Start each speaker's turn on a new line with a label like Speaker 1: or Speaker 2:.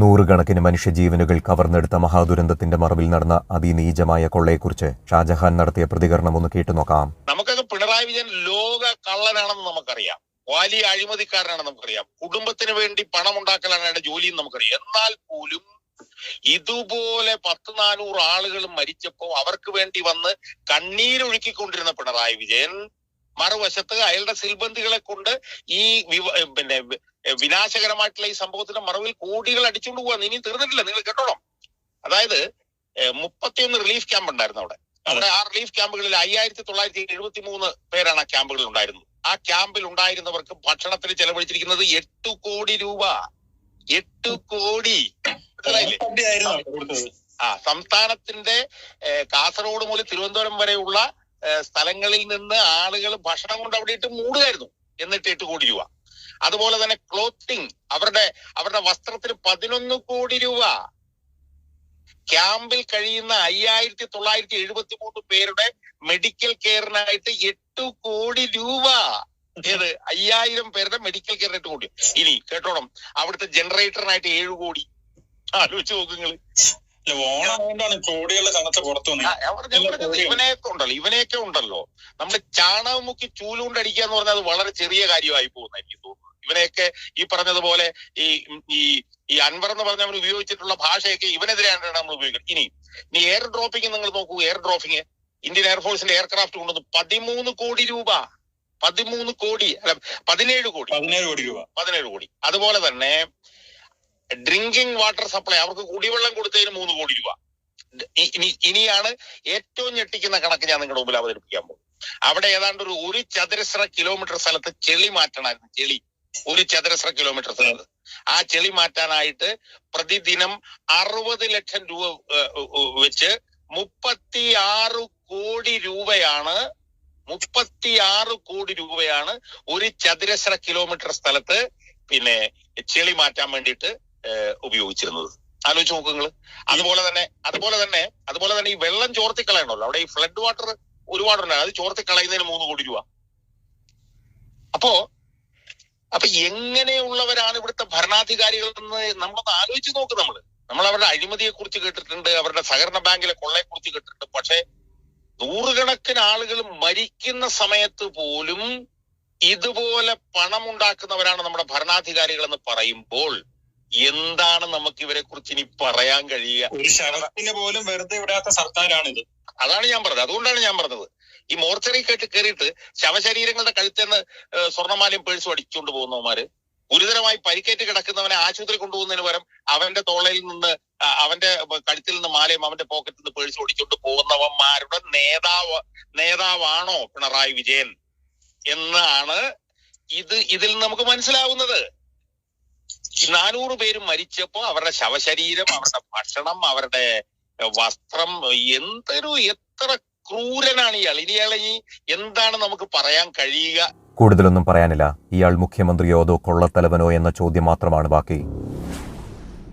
Speaker 1: നൂറുകണക്കിന് മനുഷ്യജീവനുകൾ കവർന്നെടുത്ത മഹാദുരന്തത്തിന്റെ മറവിൽ നടന്ന അതിനീചമായ കൊള്ളയെക്കുറിച്ച് ഷാജഹാൻ നടത്തിയ പ്രതികരണം ഒന്ന് കേട്ടുനോക്കാം.
Speaker 2: നമുക്കൊക്കെ പിണറായി വിജയൻ ലോക കള്ളനാണെന്ന് നമുക്കറിയാം. വലിയ അഴിമതിക്കാരനാണെന്ന് നമുക്കറിയാം. കുടുംബത്തിന് വേണ്ടി പണം ഉണ്ടാക്കലാണ് അയാളുടെ ജോലിയും നമുക്കറിയാം. എന്നാൽ പോലും ഇതുപോലെ പത്ത് നാനൂറ് ആളുകൾ മരിച്ചപ്പോ അവർക്ക് വേണ്ടി വന്ന് കണ്ണീരൊഴുക്കിക്കൊണ്ടിരുന്ന പിണറായി വിജയൻ മറുവശത്ത് അയാളുടെ സിൽബന്ധികളെ കൊണ്ട് ഈ പിന്നെ വിനാശകരമായിട്ടുള്ള ഈ സംഭവത്തിന്റെ മറവിൽ കോടികൾ അടിച്ചുകൊണ്ട് പോകാൻ ഇനി തീർന്നിട്ടില്ല. നിങ്ങൾ കേട്ടോളാം. അതായത് മുപ്പത്തിയൊന്ന് റിലീഫ് ക്യാമ്പ് ഉണ്ടായിരുന്നു അവിടെ. അവിടെ ആ റിലീഫ് ക്യാമ്പുകളിൽ അയ്യായിരത്തി തൊള്ളായിരത്തി എഴുപത്തി മൂന്ന് പേരാണ് ആ ക്യാമ്പുകളിൽ ഉണ്ടായിരുന്നത്. ആ ക്യാമ്പിൽ ഉണ്ടായിരുന്നവർക്ക് ഭക്ഷണത്തിന് ചെലവഴിച്ചിരിക്കുന്നത് എട്ട് കോടി രൂപ. എട്ട് കോടി. ആ സംസ്ഥാനത്തിന്റെ കാസർഗോഡ് മുതൽ തിരുവനന്തപുരം വരെയുള്ള സ്ഥലങ്ങളിൽ നിന്ന് ആളുകൾ ഭക്ഷണം കൊണ്ട് അവിടെ ഇട്ട് മൂടുകയായിരുന്നു. എന്നിട്ട് എട്ട് കോടി രൂപ. അതുപോലെ തന്നെ ക്ലോത്തിങ് അവരുടെ അവരുടെ വസ്ത്രത്തിന് പതിനൊന്ന് കോടി രൂപ. ക്യാമ്പിൽ കഴിയുന്ന അയ്യായിരത്തി തൊള്ളായിരത്തി എഴുപത്തി മൂന്ന് പേരുടെ മെഡിക്കൽ കെയറിനായിട്ട് എട്ട് കോടി രൂപ. ഏത്? അയ്യായിരം പേരുടെ മെഡിക്കൽ കെയർ എട്ട് കോടി. ഇനി കേട്ടോണം. അവിടുത്തെ ജനറേറ്ററിനായിട്ട് ഏഴ് കോടി. ആലോചിച്ച് പറഞ്ഞ- ഇവനെയൊക്കെ ഉണ്ടല്ലോ ഇവനെയൊക്കെ ഉണ്ടല്ലോ. നമ്മൾ ചാണകം മുക്കി ചൂലുകൊണ്ടടിക്കുക എന്ന് പറഞ്ഞാൽ അത് വളരെ ചെറിയ കാര്യമായി പോകുന്ന ഇവനെയൊക്കെ ഈ പറഞ്ഞതുപോലെ ഈ ഈ ഈ അൻവർ എന്ന് പറഞ്ഞ പറഞ്ഞവൻ ഉപയോഗിച്ചിട്ടുള്ള ഭാഷയൊക്കെ ഇവനെതിരെയാണ് നമ്മൾ ഉപയോഗിക്കുന്നത്. ഇനി ഇനി എയർ ഡ്രോപ്പിംഗ് നിങ്ങൾ നോക്കൂ എയർ ഡ്രോപ്പിംഗ് ഇന്ത്യൻ എയർഫോഴ്സിന്റെ എയർക്രാഫ്റ്റ് കൊണ്ടുവന്ന് പതിമൂന്ന് കോടി രൂപ പതിമൂന്ന് കോടി അല്ല പതിനേഴ് കോടി.
Speaker 3: പതിനേഴ് കോടി രൂപ.
Speaker 2: പതിനേഴ് കോടി. അതുപോലെ തന്നെ ഡ്രിങ്കിങ് വാട്ടർ സപ്ലൈ അവർക്ക് കുടിവെള്ളം കൊടുത്തതിന് മൂന്ന് കോടി രൂപ. ഇനി ഇനിയാണ് ഏറ്റവും ഞെട്ടിക്കുന്ന കണക്ക് ഞാൻ നിങ്ങളുടെ മുമ്പിൽ അവതരിപ്പിക്കാൻ പോകും അവിടെ ഏതാണ്ട് ഒരു ഒരു ചതുരശ്ര കിലോമീറ്റർ സ്ഥലത്ത് ചെളി മാറ്റണമായിരുന്നു ചെളി. ഒരു ചതുരശ്ര കിലോമീറ്റർ സ്ഥലത്ത് ആ ചെളി മാറ്റാനായിട്ട് പ്രതിദിനം അറുപത് ലക്ഷം രൂപ വെച്ച് മുപ്പത്തി ആറ് കോടി രൂപയാണ് മുപ്പത്തി ആറ് കോടി രൂപയാണ് ഒരു ചതുരശ്ര കിലോമീറ്റർ സ്ഥലത്ത് പിന്നെ ചെളി മാറ്റാൻ വേണ്ടിയിട്ട് ഉപയോഗിച്ചിരുന്നത്. ആലോചിച്ച് നോക്ക് നിങ്ങൾ. അതുപോലെ തന്നെ അതുപോലെ തന്നെ അതുപോലെ തന്നെ ഈ വെള്ളം ചോർത്തി കളയണമല്ലോ. അവിടെ ഈ ഫ്ലഡ് വാട്ടർ ഒരുപാടുണ്ട്. അത് ചോർത്തി കളയുന്നതിന് മൂന്ന് കോടി രൂപ. അപ്പോ അപ്പൊ എങ്ങനെയുള്ളവരാണ് ഇവിടുത്തെ ഭരണാധികാരികൾ എന്ന് നമ്മളൊന്ന് ആലോചിച്ച് നോക്ക് നമ്മൾ നമ്മൾ അവരുടെ അഴിമതിയെ കുറിച്ച് കേട്ടിട്ടുണ്ട് അവരുടെ സഹകരണ ബാങ്കിലെ കൊള്ളയെ കുറിച്ച് കേട്ടിട്ടുണ്ട്. പക്ഷെ നൂറുകണക്കിന് ആളുകൾ മരിക്കുന്ന സമയത്ത് പോലും ഇതുപോലെ പണം ഉണ്ടാക്കുന്നവരാണ് നമ്മുടെ ഭരണാധികാരികൾ എന്ന് പറയുമ്പോൾ എന്താണ് നമുക്ക് ഇവരെ കുറിച്ച് ഇനി പറയാൻ കഴിയുക?
Speaker 3: ഒരു ശവത്തിന് പോലും വെറുതെ വിടാത്ത സർക്കാരാണിത്.
Speaker 2: അതാണ് ഞാൻ പറഞ്ഞത്. അതുകൊണ്ടാണ് ഞാൻ പറഞ്ഞത്. ഈ മോർച്ചറി കേട്ട് കയറിയിട്ട് ശവശരീരങ്ങളുടെ കഴുത്തേന്ന് സ്വർണമാലയും പേഴ്സും അടിച്ചുകൊണ്ട് പോകുന്നവന്മാര് ഗുരുതരമായി പരിക്കേറ്റ് കിടക്കുന്നവനെ ആശുപത്രി കൊണ്ടുപോകുന്നതിന് പകരം അവന്റെ തോളയിൽ നിന്ന് അവന്റെ കഴുത്തിൽ നിന്ന് മാലയും അവന്റെ പോക്കറ്റിൽ നിന്ന് പേഴ്സും അടിച്ചുകൊണ്ട് പോകുന്നവന്മാരുടെ നേതാവ് നേതാവാണോ പിണറായി വിജയൻ? എന്നാണ് ഇത് ഇതിൽ നമുക്ക് മനസ്സിലാവുന്നത്. നാനൂറ് പേര് മരിച്ചപ്പോ അവരുടെ ശവശരീരം അവരുടെ ഭക്ഷണം അവരുടെ വസ്ത്രം എന്തൊരു എത്ര ക്രൂരനാണ് ഇയാൾ. ഇനി ഇയാളെ ഈ എന്താണ് നമുക്ക് പറയാൻ കഴിയുക?
Speaker 1: കൂടുതലൊന്നും പറയാനില്ല. ഇയാൾ മുഖ്യമന്ത്രിയോ അതോ കൊള്ളത്തലവനോ എന്ന ചോദ്യം മാത്രമാണ് ബാക്കി.